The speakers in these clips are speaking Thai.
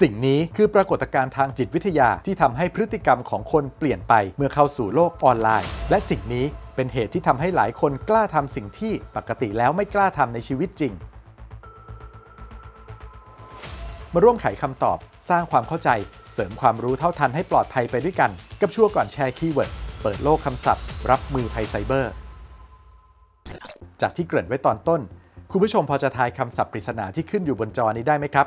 สิ่งนี้คือปรากฏการณ์ทางจิตวิทยาที่ทำให้พฤติกรรมของคนเปลี่ยนไปเมื่อเข้าสู่โลกออนไลน์ และสิ่งนี้เป็นเหตุที่ทำให้หลายคนกล้าทำสิ่งที่ปกติแล้วไม่กล้าทำในชีวิตจริง มาร่วมไขคำตอบ สร้างความเข้าใจ เสริมความรู้เท่าทันให้ปลอดภัยไปด้วยกัน กับชั่วก่อนแชร์คีย์เวิร์ดเปิดโลกคำศัพท์ รับมือภัยไซเบอร์ จากที่เกริ่นไว้ตอนต้น คุณผู้ชมพอจะทายคำศัพท์ปริศนาที่ขึ้นอยู่บนจอนี้ได้ไหมครับ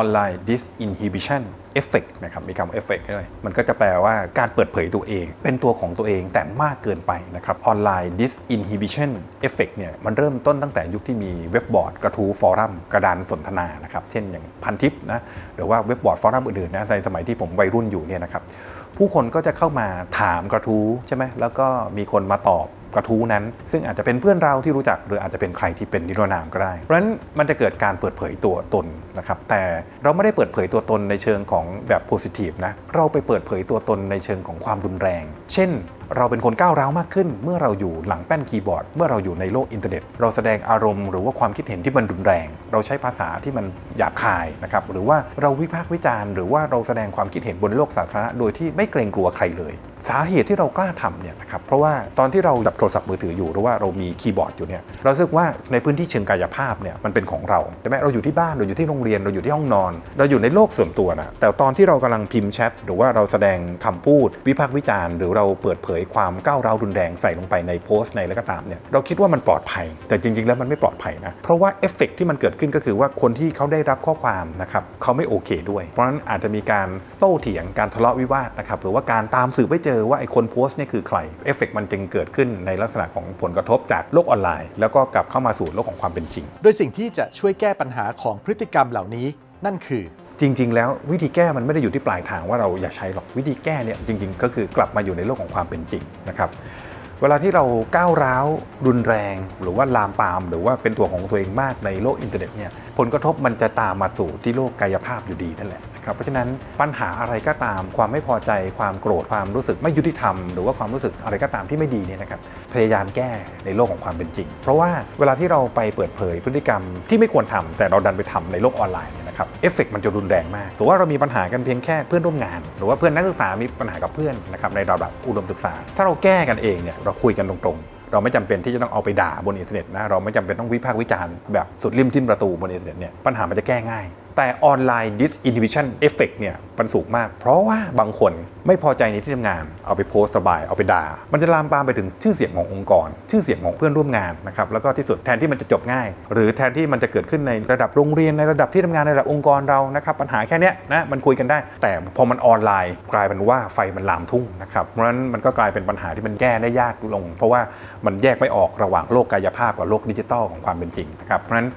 online disinhibition effect นะครับมีคำว่า effect ด้วยมันก็จะแปลว่าการเปิดเผยตัวเอง เป็นตัวของตัวเองแต่มากเกินไปนะครับ online disinhibition effect เนี่ยมันเริ่มต้นตั้งแต่ยุคที่มีเว็บบอร์ดกระทู้ฟอรัมกระดานสนทนานะครับเช่นอย่างพันทิปนะหรือว่าเว็บบอร์ดฟอรัมอื่นๆนะในสมัยที่ผมวัยรุ่นอยู่เนี่ยนะครับผู้คนก็จะเข้ามาถามกระทู้ใช่ไหมแล้วก็มีคนมาตอบ กระทู้นั้น ซึ่งอาจจะเป็นเพื่อนเราที่รู้จักหรืออาจจะเป็นใครที่เป็นนิรนามก็ได้ เพราะฉะนั้นมันจะเกิดการเปิดเผยตัวตนนะครับแต่เราไม่ได้เปิดเผยตัวตนในเชิงของแบบโพสิทีฟนะเราไปเปิดเผยตัวตนในเชิงของความรุนแรง เช่น เราเป็นคนก้าวร้าวมากขึ้น เมื่อเราอยู่หลังแป้นคีย์บอร์ด เมื่อเราอยู่ในโลกอินเทอร์เน็ต เราแสดงอารมณ์หรือว่าความคิดเห็นที่มันรุนแรง เราใช้ภาษาที่มันหยาบคายนะครับหรือว่าเราวิพากษ์วิจารณ์หรือว่าเราแสดงความคิดเห็นบนโลกสาธารณะโดยที่ไม่เกรงกลัวใครเลยสาเหตุที่เรากล้าทำเนี่ยนะครับเพราะว่าตอนที่เราดับโทรศัพท์มือถืออยู่หรือว่าเรามีคีย์บอร์ดอยู่เนี่ยเราสึกว่าในพื้นที่เชิงกายภาพเนี่ยมันเป็นของเราใช่ไหมเราอยู่ที่บ้านเราอยู่ที่โรงเรียนเราอยู่ที่ห้องนอน เราอยู่ในโลกส่วนตัวนะแต่ตอนที่เรากำลังพิมพ์แชทหรือว่าเราแสดงคำพูดวิพากษ์วิจารณ์หรือเราเปิดเผยความก้าวร้าวรุนแรงใส่ลงไปในโพสต์ในอะไรก็ตามเนี่ยเราคิดว่ามันปลอดภัย แต่จริง ๆ แล้วมันไม่ปลอดภัยนะเพราะว่าเอฟเฟกต์ที่มันเกิดขึ้นก็คือว่าคนที่เขาได้รับข้อความนะครับเขาไม่โอเคด้วย เพราะฉะนั้นอาจจะมีการโต้เถียงการทะเลาะวิวาทนะครับหรือว่าการตามสืบไปเจอว่าไอ้คนโพสต์เนี่ยคือใครเอฟเฟกต์มันจึงเกิดขึ้นในลักษณะของผลกระทบจากโลกออนไลน์ แล้วก็กลับเข้ามาสู่โลกของความเป็นจริง โดยสิ่งที่จะช่วยแก้ปัญหาของพฤติกรรมเหล่านี้นั่นคือ จริง ๆ แล้ววิธีแก้มันไม่ได้อยู่ที่ปลายทางว่าเราอย่าใช้หรอกวิธีแก้เนี่ยจริง ๆ ก็คือกลับมาอยู่ในโลกของความเป็นจริงนะครับเวลาที่เราก้าวร้าวรุนแรง หรือว่าลามปาม หรือว่าเป็นตัวของตัวเองมากในโลกอินเทอร์เน็ตเนี่ยผลกระทบมันจะตามมาสู่ที่โลกกายภาพอยู่ดีนั่นแหละนะครับเพราะฉะนั้นปัญหาอะไรก็ตาม ความไม่พอใจความโกรธความรู้สึกไม่ยุติธรรม หรือว่าความรู้สึกอะไรก็ตามที่ไม่ดีเนี่ยนะครับพยายามแก้ในโลกของความเป็นจริง เพราะว่าเวลาที่เราไปเปิดเผยพฤติกรรมที่ไม่ควรทำแต่เราดันไปทำในโลกออนไลน์ นะครับเอฟเฟกต์มันจะรุนแรงมากสมมติว่าเรามีปัญหากันเพียงแค่เพื่อนร่วมงาน หรือว่าเพื่อนนักศึกษามีปัญหากับเพื่อนนะครับในระดับอุดมศึกษา ถ้าเราแก้กันเองเนี่ยเราคุยกันตรงๆ เราไม่จำเป็นที่จะต้องเอาไปด่าบนอินเทอร์เน็ตนะเราไม่จำเป็นต้องวิพากษ์วิจารณ์แบบสุดริมทิ่มประตูบนอินเทอร์เน็ตเนี่ยปัญหามันจะแก้ง่าย แต่ออนไลน์ disinhibition effect เนี่ยมันสูงมาก เพราะว่าบางคนไม่พอใจในที่ทำงาน เอาไปโพสต์ระบายเอาไปด่า มันจะลามปามไปถึงชื่อเสียงขององค์กร ชื่อเสียงของเพื่อนร่วมงานนะครับแล้วก็ที่สุดแทนที่มันจะจบง่าย หรือแทนที่มันจะเกิดขึ้นในระดับโรงเรียนในระดับที่ทำงานในระดับองค์กรเรานะครับปัญหาแค่นี้นะมันคุยกันได้ แต่พอมันออนไลน์ กลายเป็นว่าไฟมันลามทุ่งนะครับเพราะฉะนั้นมันก็กลายเป็นปัญหาที่มันแก้ได้ยากลง เพราะว่ามันแยกไม่ออกระหว่างโลกกายภาพกับโลกดิจิตอลของความเป็นจริงนะครับเพราะฉะนั้น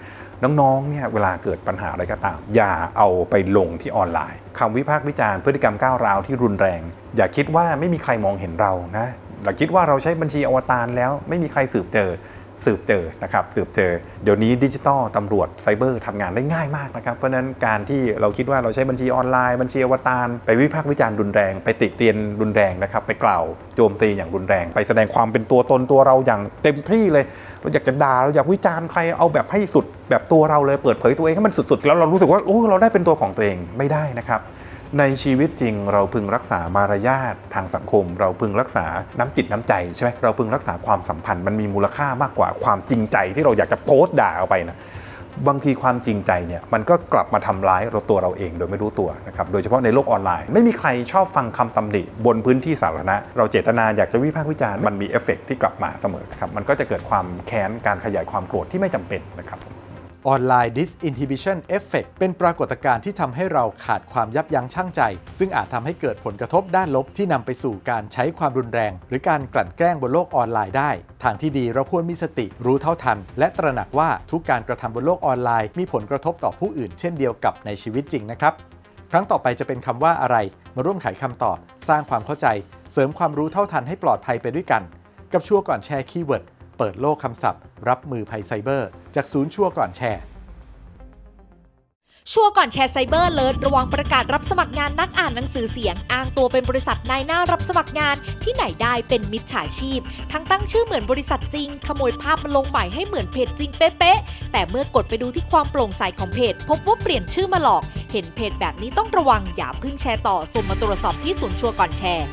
น้องๆเนี่ยเวลาเกิดปัญหาอะไรก็ตาม อย่าเอาไปลงที่ออนไลน์คำวิพากษ์วิจารณ์พฤติกรรมก้าวร้าวที่รุนแรง อย่าคิดว่าไม่มีใครมองเห็นเรานะอย่าคิดว่าเราใช้บัญชีอวตารแล้วไม่มีใครสืบเจอ สืบเจอนะครับสืบเจอ เดี๋ยวนี้ดิจิตอลตำรวจไซเบอร์ทำงานได้ง่ายมากนะครับเพราะนั้นการที่เราคิดว่าเราใช้บัญชีออนไลน์บัญชีอวตารไปวิพากษ์วิจารณ์รุนแรง ไปติเตียนรุนแรงนะครับไปกล่าวโจมตีอย่างรุนแรง ไปแสดงความเป็นตัวตนตัวเราอย่างเต็มที่เลย เราอยากจะด่าเราอยากวิจารณ์ใครเอาแบบให้สุดแบบตัวเราเลยเปิดเผยตัวเองให้มันสุดๆ แล้วเรารู้สึกว่าโอ้เราได้เป็นตัวของตัวเองไม่ได้นะครับ ในชีวิตจริงเราพึงรักษามารยาททางสังคม เราพึงรักษาน้ำจิตน้ำใจใช่ไหมเราพึงรักษาความสัมพันธ์มันมีมูลค่ามากกว่าความจริงใจที่เราอยากจะโพสต์ด่าออกไปนะบางทีความจริงใจเนี่ยมันก็กลับมาทำร้ายเราตัวเราเองโดยไม่รู้ตัวนะครับโดยเฉพาะในโลกออนไลน์ ไม่มีใครชอบฟังคำตำหนิบนพื้นที่สาธารณะ เราเจตนาอยากจะวิพากษ์วิจารณ์มันมีเอฟเฟกต์ที่กลับมาเสมอครับมันก็จะเกิดความแค้นการขยายความโกรธที่ไม่จำเป็นนะครับ ออนไลน์ disinhibition effect เป็นปรากฏการณ์ที่ทำให้เราขาดความยับยั้งชั่งใจ ซึ่งอาจทำให้เกิดผลกระทบด้านลบที่นำไปสู่การใช้ความรุนแรง หรือการกลั่นแกล้งบนโลกออนไลน์ได้ ทางที่ดีเราควรมีสติ รู้เท่าทัน และตระหนักว่าทุกการกระทำบนโลกออนไลน์มีผลกระทบต่อผู้อื่น เช่นเดียวกับในชีวิตจริงนะครับ ครั้งต่อไปจะเป็นคำว่าอะไร มาร่วมไขคำตอบ สร้างความเข้าใจ เสริมความรู้เท่าทันให้ปลอดภัยไปด้วยกัน กับชัวก่อนแชร์คีย์เวิร์ดเปิดโลกคำศัพท์ รับมือภัยไซเบอร์ จากศูนย์ชัวก่อนแชร์ชัวก่อนแชร์ไซเบอร์เลิศระวังประกาศรับสมัครงานนักอ่านหนังสือเสียง อ้างตัวเป็นบริษัทนายหน้ารับสมัครงานที่ไหนได้เป็นมิจฉาชีพ ทั้งตั้งชื่อเหมือนบริษัทจริง ขโมยภาพมาลงใหม่ให้เหมือนเพจจริงเป๊ะๆแต่เมื่อกดไปดูที่ความโปร่งใสของเพจ พบว่าเปลี่ยนชื่อมาหลอก เห็นเพจแบบนี้ต้องระวังอย่าเพิ่งแชร์ต่อส่งมาตรวจสอบที่ศูนย์ชัวก่อนแชร์